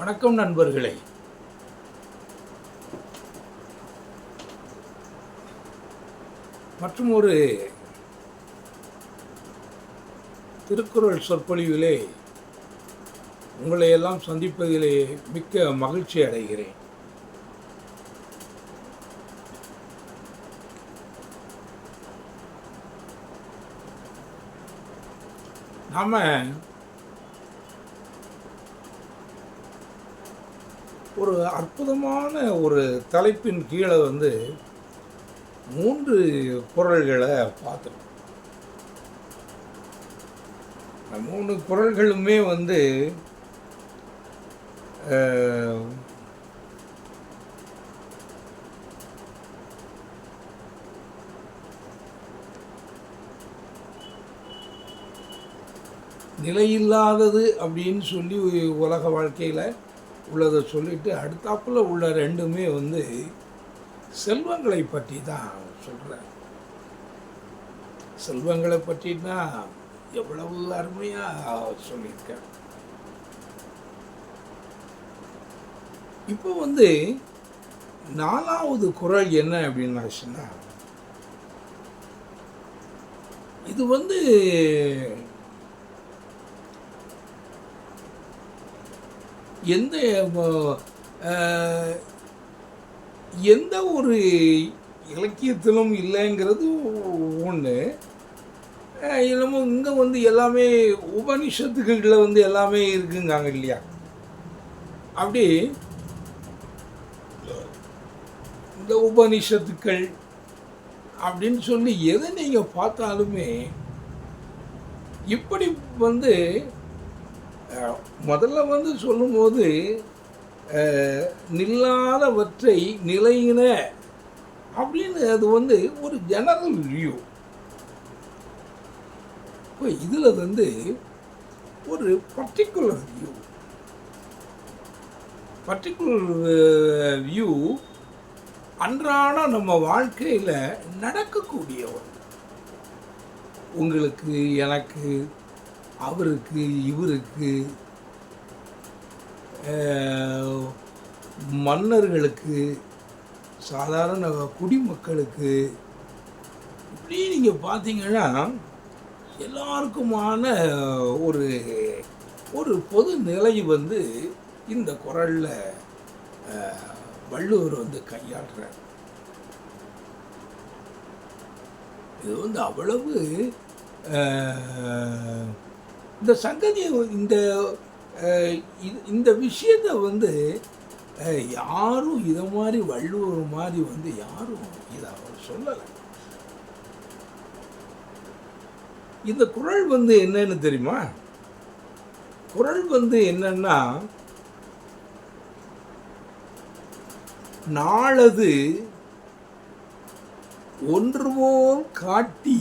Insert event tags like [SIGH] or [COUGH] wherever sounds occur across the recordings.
வணக்கம் நண்பர்களே. மற்றும் ஒரு திருக்குறள் சொற்பொழிவிலே உங்களை எல்லாம் சந்திப்பதிலே மிக்க மகிழ்ச்சி அடைகிறேன். நாம் ஒரு அற்புதமான ஒரு தலைப்பின் கீழே வந்து மூன்று குரல்களை பார்த்தோம். மூணு குரல்களுமே வந்து நிலையில்லாதது அப்படின்னு சொல்லி உலக வாழ்க்கையில் உள்ளதை சொல்லிட்டு அடுத்தாப்புல உள்ள ரெண்டுமே வந்து செல்வங்களை பற்றி தான் சொல்கிறார் செல்வங்களை பற்றினா எவ்வளவு அருமையாக சொல்லியிருக்கேன் இப்போ வந்து நாலாவது குரல் என்ன அப்படின்னாச்சுன்னா இது வந்து எந்த எந்த ஒரு இலக்கியத்திலும் இல்லைங்கிறது ஒன்று என்னமோ இங்கே வந்து எல்லாமே உபனிஷத்துகளில் வந்து எல்லாமே இருக்குங்காங்க இல்லையா? அப்படி இந்த உபனிஷத்துக்கள் அப்படின்னு சொல்லி எதை நீங்கள் பார்த்தாலுமே இப்படி வந்து முதல்ல வந்து சொல்லும்போது நில்லாதவற்றை நிலையின அப்படின்னு அது வந்து ஒரு ஜெனரல் வியூ இப்போ இதில் வந்து ஒரு பர்டிகுலர் வியூ பர்டிகுலர் வியூ அன்றாட நம்ம வாழ்க்கையில் நடக்கக்கூடிய ஒன்று உங்களுக்கு எனக்கு அவருக்கு இவருக்கு மன்னர்களுக்கு சாதாரண குடிமக்களுக்கு இப்படி நீங்கள் பார்த்தீங்கன்னா எல்லாருக்குமான ஒரு ஒரு பொது நிலை வந்து இந்த குரலில் வள்ளுவர் வந்து கையாளுறார். இது வந்து அவ்வளவு இந்த சங்கதியை இந்த அஹ், இந்த விஷயத்தை வந்து அஹ், யாரும் இதை மாதிரி வள்ளுவர் மாதிரி வந்து யாரும் இதை அவர் சொல்லலை. இந்த குரல் வந்து என்னன்னு தெரியுமா? குறள் வந்து என்னன்னா நாளது ஒன்றுபோல் காட்டி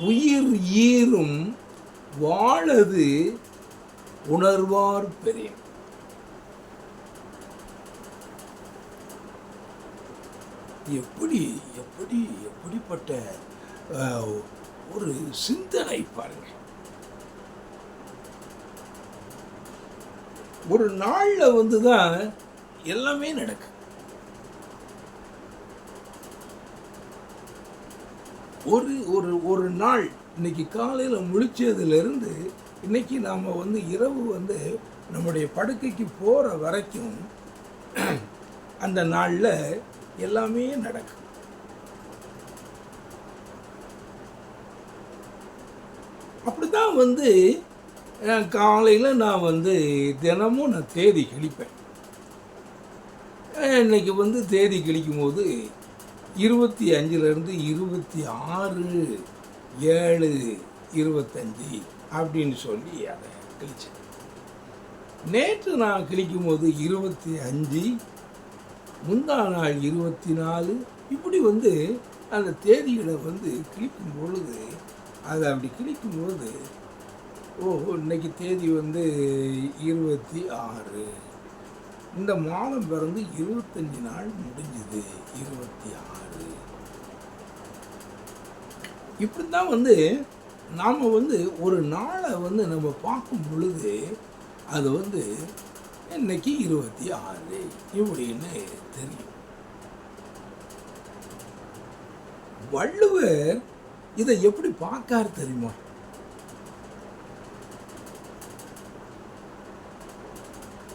உயிர் ஈரும் வாழது உணர்வார் பெரிய எப்படி எப்படி எப்படிப்பட்ட ஒரு சிந்தனை பாருங்க ஒரு நாளில் வந்து தான் எல்லாமே நடக்கும் ஒரு ஒரு ஒரு நாள் இன்னைக்கு காலையில் முழிச்சதுலேருந்து இன்னைக்கு நாம் வந்து இரவு வந்து நம்முடைய படுக்கைக்கு போகிற வரைக்கும் [CLEARS THROAT] அந்த நாளில் எல்லாமே நடக்கும். அப்படி தான் வந்து காலையில் நான் வந்து தினமும் நான் தேதி கிழிப்பேன். இன்னைக்கு வந்து தேதி கிழிக்கும் போது இருபத்தி அஞ்சுலேருந்து இருபத்தி ஆறு ஏழு இருபத்தஞ்சி அப்படின்னு சொல்லி அதை கிழிச்சேன் நேற்று நான் கிழிக்கும் போது இருபத்தி அஞ்சு முந்தா நாள் இருபத்தி நாலு இப்படி வந்து அந்த தேதிகளை வந்து கிழிக்கும் பொழுது அதை அப்படி கிழிக்கும் பொழுது ஓஹோ இன்னைக்கு தேதி வந்து இருபத்தி ஆறு. இந்த மாதம் பிறந்து இருபத்தஞ்சி நாள் முடிஞ்சுது இருபத்தி ஆறு. இப்படி தான் வந்து நாம் வந்து ஒரு நாளை வந்து நம்ம பார்க்கும் பொழுது அது வந்து இன்னைக்கு இருபத்தி ஆறு. இப்படின்னு தெரியும். வள்ளுவர் இதை எப்படி பார்க்காரு தெரியுமா?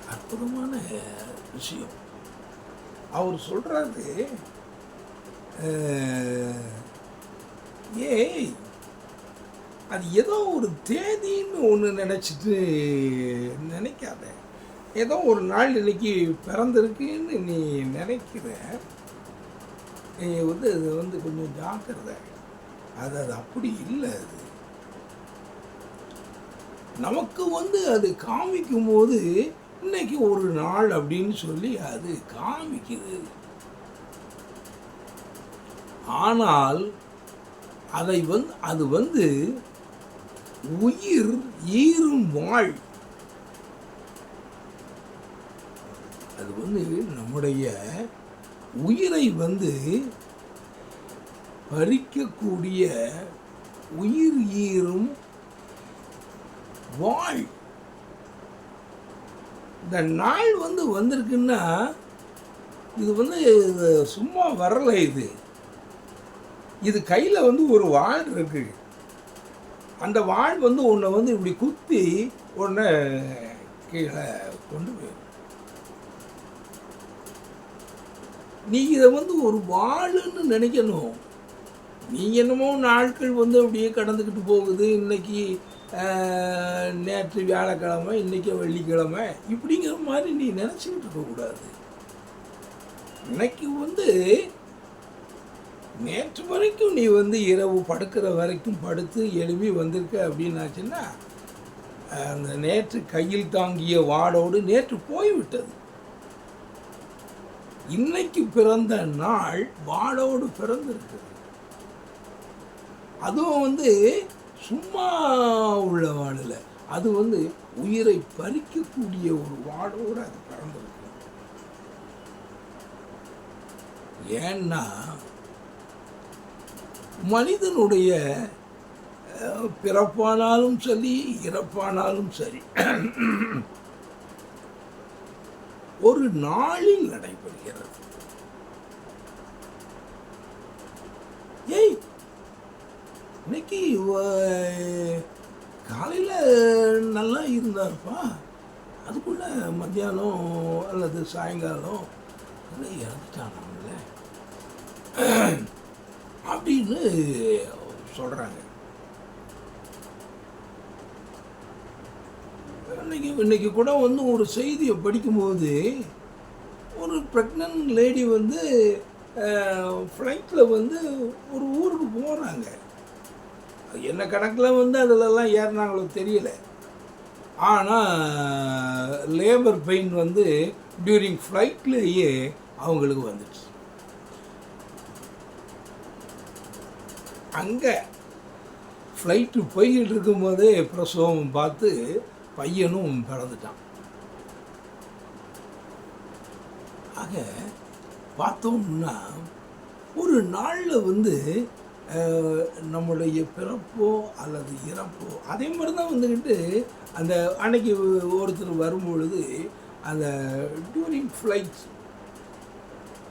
அற்புதமான விஷயம். அவர் சொல்றாரு அஹ், ஏய் அது ஏதோ ஒரு தேதின்னு ஒன்று நினச்சிட்டு நினைக்காத. ஏதோ ஒரு நாள் இன்னைக்கு பிறந்திருக்குன்னு நீ நினைக்கிற. நீ வந்து அது வந்து கொஞ்சம் ஜாக்கிரதை. அது அது அப்படி இல்லை அது. நமக்கு வந்து அது காமிக்கும் போது இன்னைக்கு ஒரு நாள் அப்படின்னு சொல்லி அது காமிக்குது. ஆனால் அதை வந்து அது வந்து உயிர் ஈரும் வாழ். அது வந்து நம்முடைய உயிரை வந்து பறிக்கக்கூடிய உயிர் ஈரும் வாழ். இந்த நாள் வந்து வந்திருக்குன்னா இது வந்து சும்மா வரல இது. இது கையில் வந்து ஒரு வாள் இருக்கு. அந்த வாள் வந்து உன்னை வந்து இப்படி குத்தி உன்னை கீழே கொண்டு போயிடும். நீ இதை வந்து ஒரு வாளுன்னு நினைக்கணும். நீ என்னமோ நாட்கள் வந்து அப்படியே கடந்துக்கிட்டு போகுது. இன்னைக்கு நேற்று வியாழக்கிழமை இன்றைக்கி வெள்ளிக்கிழமை இப்படிங்கிற மாதிரி நீ நினச்சிக்கிட்டு இருக்கக்கூடாது. இன்னைக்கு வந்து நேற்று வரைக்கும் நீ வந்து இரவு படுக்கிற வரைக்கும் படுத்து எழுப்பி வந்திருக்க அப்படின்னாச்சுன்னா அந்த நேற்று கையில் தாங்கிய வாடோடு நேற்று போய்விட்டது. இன்னைக்கு பிறந்த நாள் வாடோடு பிறந்திருக்குது அதுவும் வந்து சும்மா உள்ள வாடல அது வந்து உயிரை பறிக்கக்கூடிய ஒரு வாடோடு அது பிறந்திருக்கு ஏன்னா மனிதனுடைய பிறப்பானாலும் சரி இறப்பானாலும் சரி ஒரு நாளில் நடைபெறுகிறது. ஏய் இன்னைக்கு காலையில் நல்லா இருந்தாருப்பா. அதுக்குள்ள மத்தியானம் அல்லது சாயங்காலம் இல்லை இறந்துட்டானாங்களே அப்படின்னு சொல்கிறாங்க இன்னைக்கு இன்னைக்கு கூட வந்து ஒரு செய்தியை படிக்கும்போது ஒரு ப்ரெக்னன்ட் லேடி வந்து ஃப்ளைட்டில் வந்து ஒரு ஊருக்கு போகிறாங்க என்ன கணக்கில் வந்து அதிலெல்லாம் ஏறினாங்களோ தெரியல. ஆனால் லேபர் பெயின் வந்து டியூரிங் ஃப்ளைட்லேயே அவங்களுக்கு வந்துடுச்சு அங்கே ஃப்ளைட்டு போய்கிட்டு இருக்கும்போதே பிரசவம் பார்த்து பையனும் பிறந்துட்டான். ஆக பார்த்தோம்னா ஒரு நாளில் வந்து நம்மளுடைய நம்முடைய பிறப்போ அல்லது இறப்போ அதே மாதிரி தான் வந்துக்கிட்டு அந்த அன்னைக்கு ஒருத்தர் வரும்பொழுது அந்த டியூரிங் ஃப்ளைட்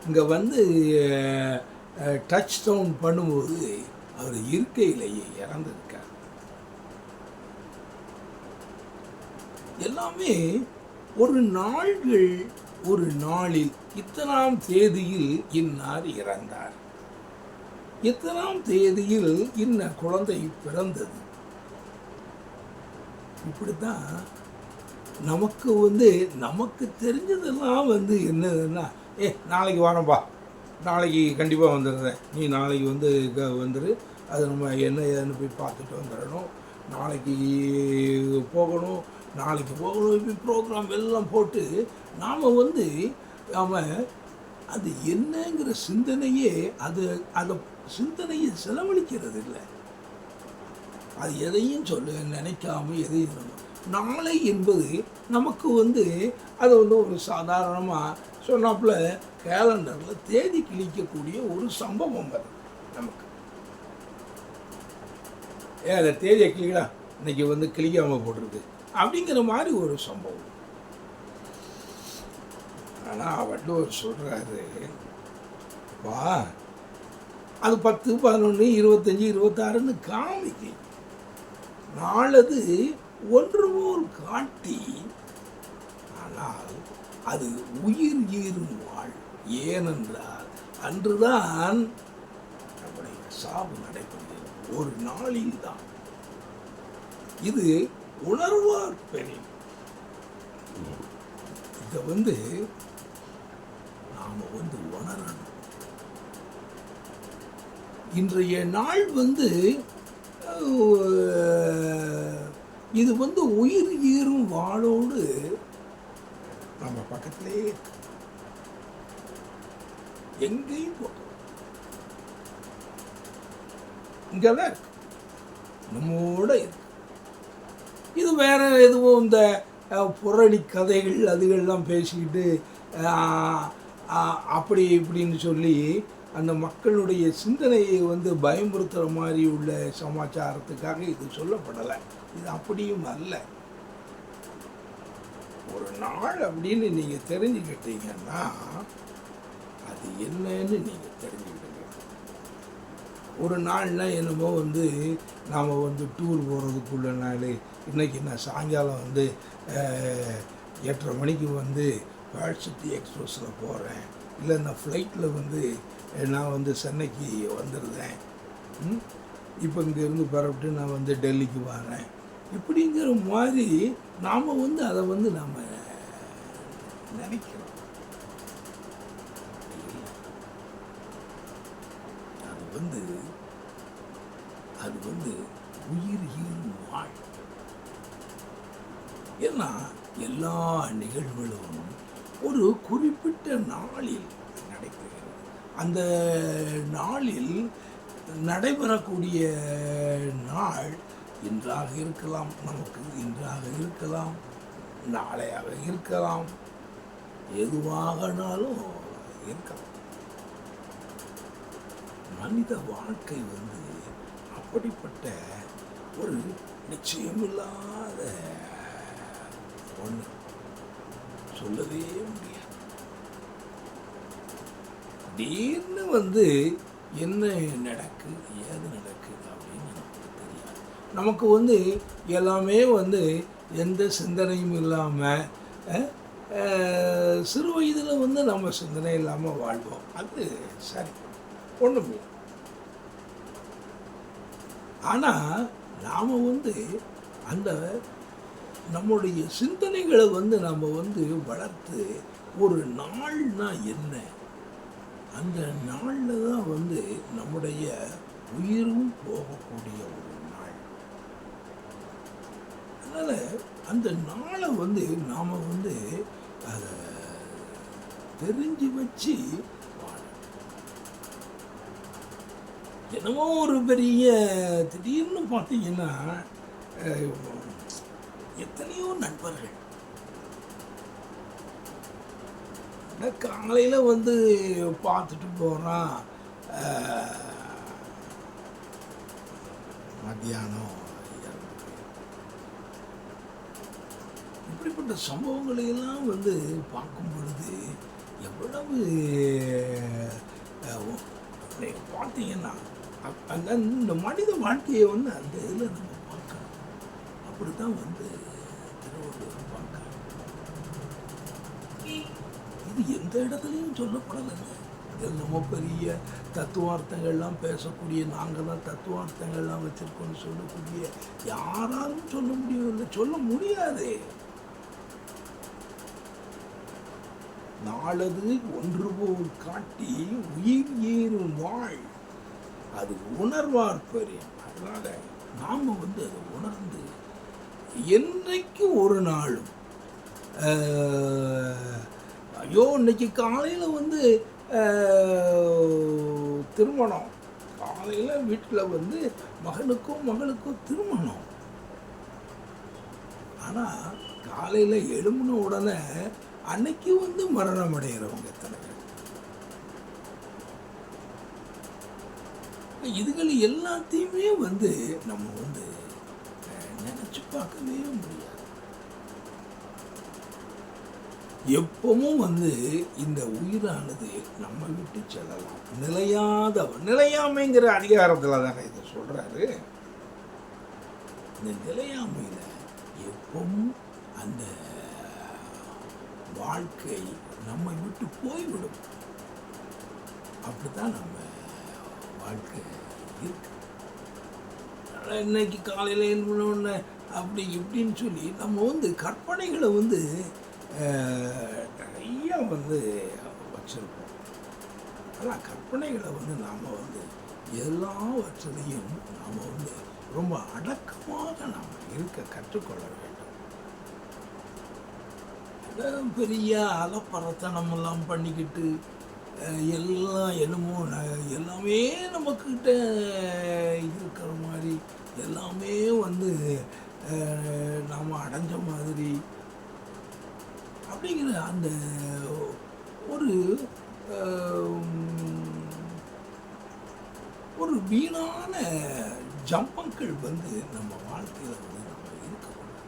இங்கே வந்து டச் டவுன் பண்ணும்போது அவர் இருக்கையிலேயே இறந்திருக்கார். எல்லாமே ஒரு நாள்கள் ஒரு நாளில் இத்தனாம் தேதியில் இன்னார் இறந்தார். இத்தனாம் தேதியில் இன்ன குழந்தை பிறந்தது. இப்படித்தான் நமக்கு வந்து நமக்கு தெரிஞ்சதெல்லாம் வந்து என்னதுன்னா ஏ நாளைக்கு வரேன்ப்பா நாளைக்கு கண்டிப்பாக வந்துடுறேன். நீ நாளைக்கு வந்து க- அது நம்ம என்ன ஏதுன்னு போய் பார்த்துட்டு வந்துடணும். நாளைக்கு போகணும். நாளைக்கு போகணும் இப்படி ப்ரோக்ராம் எல்லாம் போட்டு நாம் வந்து அவன் அது என்னங்கிற சிந்தனையே அது அதை சிந்தனையை செலவழிக்கிறது இல்லை. அது எதையும் சொல்ல நினைக்காம எதையும் நாளை என்பது நமக்கு வந்து அது வந்து ஒரு சாதாரணமாக சொன்னாப்புல கேலண்டரில் தேதி கிழிக்கக்கூடிய ஒரு சம்பவம் அது நமக்கு. ஏ அந்த தேதியை கிளிக்கடா இன்னைக்கு வந்து கிளிக்காமல் போட்டிருக்கு. அப்படிங்கிற மாதிரி ஒரு சம்பவம். ஆனால் வள்ளுவர் சொல்கிறாரு வா அது பத்து பதினொன்று இருபத்தஞ்சி இருபத்தாறுன்னு காமிக்கு. நாளது ஒன்று போல் காட்டி ஆனால் அது உயிர் ஈரும் வாழ். ஏனென்றால் அன்றுதான் சாவு நடைபெறுகிறது ஒரு நாளில் தான். இது உணர்வார் பெரிய இதை வந்து நாம் வந்து உணரணும். இன்றைய நாள் வந்து இது வந்து உயிர் ஈரும் வாளோடு நம்ம பக்கத்திலே எங்கேயும் இங்கே தான் இருக்கு நம்மோட இருக்கு இது வேற எதுவும் இந்த புரணி கதைகள் அதுகள்லாம் பேசிக்கிட்டு அப்படி இப்படின்னு சொல்லி அந்த மக்களுடைய சிந்தனையை வந்து பயமுறுத்துகிற மாதிரி உள்ள சமாச்சாரத்துக்காக இது சொல்லப்படலை. இது அப்படியும் அல்ல. ஒரு நாள் அப்படின்னு நீங்கள் தெரிஞ்சுக்கிட்டீங்கன்னா அது என்னன்னு நீங்கள் தெரிஞ்சு ஒரு நாள்னா என்னமோ வந்து நாம் வந்து டூர் போகிறதுக்குள்ள நாள் இன்றைக்கி நான் சாயங்காலம் வந்து எட்டரை மணிக்கு வந்து வேர்ல்ட் சிட்டி எக்ஸ்பிரஸில் போகிறேன் இல்லை நான் ஃப்ளைட்டில் வந்து நான் வந்து சென்னைக்கு வந்துடுறேன் இப்போ இங்கேருந்து பரப்பிட்டு நான் வந்து டெல்லிக்கு வரேன். இப்படிங்கிற மாதிரி நாம் வந்து அதை வந்து நாம் நினைக்கிறோம். அது வந்து அது வந்து உயிர் ஈரும் வாழ் ஏன்னா எல்லா நிகழ்வுகளும் ஒரு குறிப்பிட்ட நாளில் நடைபெறுகிறது. அந்த நாளில் நடைபெறக்கூடிய நாள் இன்றாக இருக்கலாம் நமக்கு இன்றாக இருக்கலாம் நாளையாக இருக்கலாம் எதுவாகனாலும் இருக்கலாம். மனித வாழ்க்கை வந்து அப்படிப்பட்ட ஒரு நிச்சயமில்லாத ஒன்று சொல்லவே முடியாது. திடீர்னு வந்து என்ன நடக்கு ஏது நடக்கு அப்படின்னு நமக்கு தெரியாது. நமக்கு வந்து எல்லாமே வந்து எந்த சிந்தனையும் இல்லாமல் சிறு வயதில் வந்து நம்ம சிந்தனை இல்லாமல் வாழ்வோம். அது சரி ஒன்றும் ஆனால் நாம் வந்து அந்த நம்முடைய சிந்தனைகளை வந்து நம்ம வந்து வளர்த்து ஒரு நாள்னா என்ன? அந்த நாளில் தான் வந்து நம்முடைய உயிரும் போகக்கூடிய ஒரு நாள். அதனால் அந்த நாளை வந்து நாம் வந்து அதை தெரிஞ்சு வச்சு என்னமோ ஒரு பெரிய திடீர்னு பார்த்தீங்கன்னா எத்தனையோ நண்பர்கள். காலையில் வந்து பார்த்துட்டு போகிறான் மத்தியானம் இப்படிப்பட்ட சம்பவங்களையெல்லாம் வந்து பார்க்கும் பொழுது எவ்வளவு பார்த்தீங்கன்னா அந்த இந்த மனித வாழ்க்கையை வந்து அந்த இதில் நம்ம அப்படி தான் வந்து திருவள்ளுவர் பார்க்க இது எந்த இடத்துலையும் சொல்லப்படலைங்க. என்னமோ பெரிய தத்துவார்த்தங்கள்லாம் பேசக்கூடிய நாங்கள் தான் தத்துவார்த்தங்கள்லாம் வச்சுருக்கோம்னு சொல்லக்கூடிய யாராலும் சொல்ல முடியவில்லை. சொல்ல முடியாது. நாளது ஒன்று போல் காட்டி உயிர் ஏறும் வாழ். அது உணர்வார் பெரிய அதனால நாம் வந்து அதை உணர்ந்து என்னைக்கு ஒரு நாளும் ஆஹ், ஐயோ இன்னைக்கு காலையில் வந்து ஆஹ், திருமணம். காலையில் வீட்டில் வந்து மகனுக்கும் மகளுக்கும் திருமணம். ஆனால் காலையில் எழும்பின உடனே அன்னைக்கு வந்து மரணம் அடைகிறவங்க எத்தனை இதுகள் எல்லாத்தையுமே வந்து நம்ம வந்து நினச்சி பார்க்கவே முடியாது. எப்பவும் வந்து இந்த உயிரானது நம்ம விட்டு செல்லலாம். நிலையாத நிலையாமைங்கிற அதிகாரத்தில் தானே இதை சொல்றாரு. இந்த நிலையாமையில் எப்பவும் அந்த வாழ்க்கை நம்மை விட்டு போய்விடும். அப்படித்தான் நம்ம வாழ்க்கை இருக்கு. இன்னைக்கு காலையில் எழுந்தோடனே அப்படி இப்படின்னு சொல்லி நம்ம வந்து கற்பனைகளை வந்து நிறையா வந்து வச்சுருப்போம். ஆனால் கற்பனைகளை வந்து நாம் வந்து எல்லாவற்றிலையும் நாம் வந்து ரொம்ப அடக்கமாக நாம் இருக்க கற்றுக்கொள்ள வேண்டும். பெரிய அலப்பரத்தனமெல்லாம் பண்ணிக்கிட்டு எல்லாம் என்னமோ ந- எல்லாமே நம்மக்கிட்ட இருக்கிற மாதிரி எல்லாமே வந்து நாம் அடைஞ்ச மாதிரி அப்படிங்கிற அந்த ஒரு ஒரு வீணான ஜம்பங்கள் வந்து நம்ம வாழ்க்கையில் வந்து நம்ம இருக்கக்கூடாது.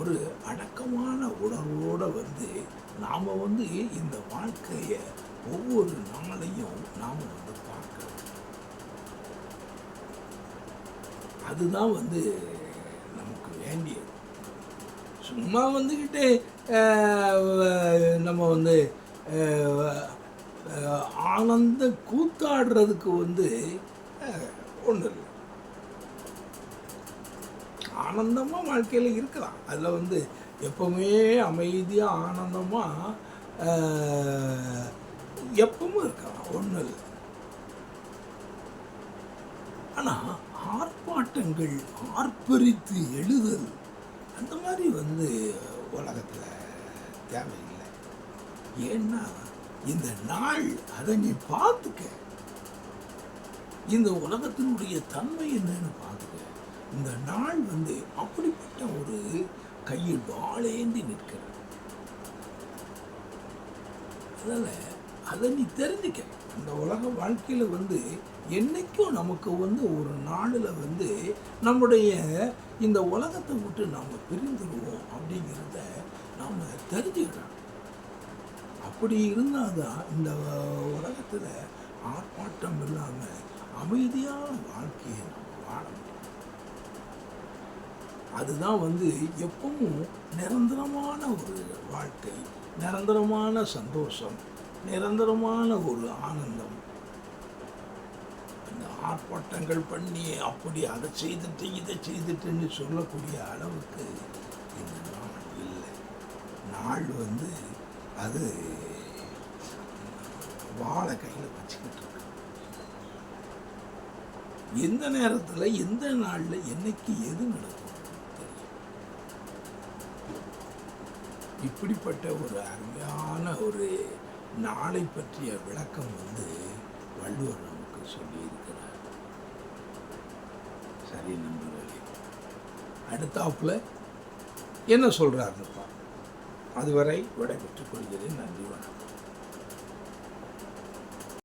ஒரு அடக்கமான உணர்வோடு வந்து நாம் வந்து இந்த வாழ்க்கையை ஒவ்வொரு நாளையும் நாம் வந்து அதுதான் வந்து நமக்கு வேண்டியது. சும்மா வந்துக்கிட்டு நம்ம வந்து ஆனந்த கூத்தாடுறதுக்கு வந்து ஒன்றும் இல்லை. ஆனந்தமாக வாழ்க்கையில் இருக்கலாம். அதில் வந்து எப்பவுமே அமைதியாக ஆனந்தமாக எப்பவும் இருக்கலாம். ஒன்றும் இல்லை. ஆனால் ஆர்ப்பாட்டங்கள் ஆர்ப்பரித்து எழுதல் அந்த மாதிரி வந்து உலகத்தில் தேவையில்லை. ஏன்னா இந்த நாள் அதை நீ பார்த்துக்க. இந்த உலகத்தினுடைய தன்மை என்னன்னு பார்த்துக்க. இந்த நாள் வந்து அப்படிப்பட்ட ஒரு கையில் வாழேந்தி நிற்கிறது. அதனால் அதை நீ தெரிஞ்சுக்க. இந்த உலக வாழ்க்கையில் வந்து என்னைக்கும் நமக்கு வந்து ஒரு நாளில் வந்து நம்முடைய இந்த உலகத்தை விட்டு நாம் பிரிந்துருவோம் அப்படிங்கிறத நாம் தெரிஞ்சுக்கிறோம். அப்படி இருந்தால் தான் இந்த உலகத்தில் ஆர்ப்பாட்டம் இல்லாமல் அமைதியான வாழ்க்கையை நம்ம வாழ முடியும். அதுதான் வந்து எப்பவும் நிரந்தரமான ஒரு வாழ்க்கை நிரந்தரமான சந்தோஷம் நிரந்தரமான ஒரு ஆனந்தம். ஆர்ப்பாட்டங்கள் பண்ணி அப்படி அதை செய்துட்டு இதை செய்துட்டுன்னு சொல்லக்கூடிய அளவுக்கு இந்த நாள் இல்லை. நாள் வந்து அது வாழை கையில் வச்சுக்கிட்டு இருக்கு. எந்த நேரத்தில் எந்த நாளில் என்னைக்கு எது நடக்கும் இப்படிப்பட்ட ஒரு அருமையான ஒரு நாளை பற்றிய விளக்கம் வந்து வள்ளுவர் நமக்கு சொல்லியிருக்கிறார். சரி நண்பர்களே அடுத்தாப்புல என்ன சொல்கிறாருப்பா அதுவரை விடைபெற்றுக் கொள்கிறேன். நன்றி வணக்கம்.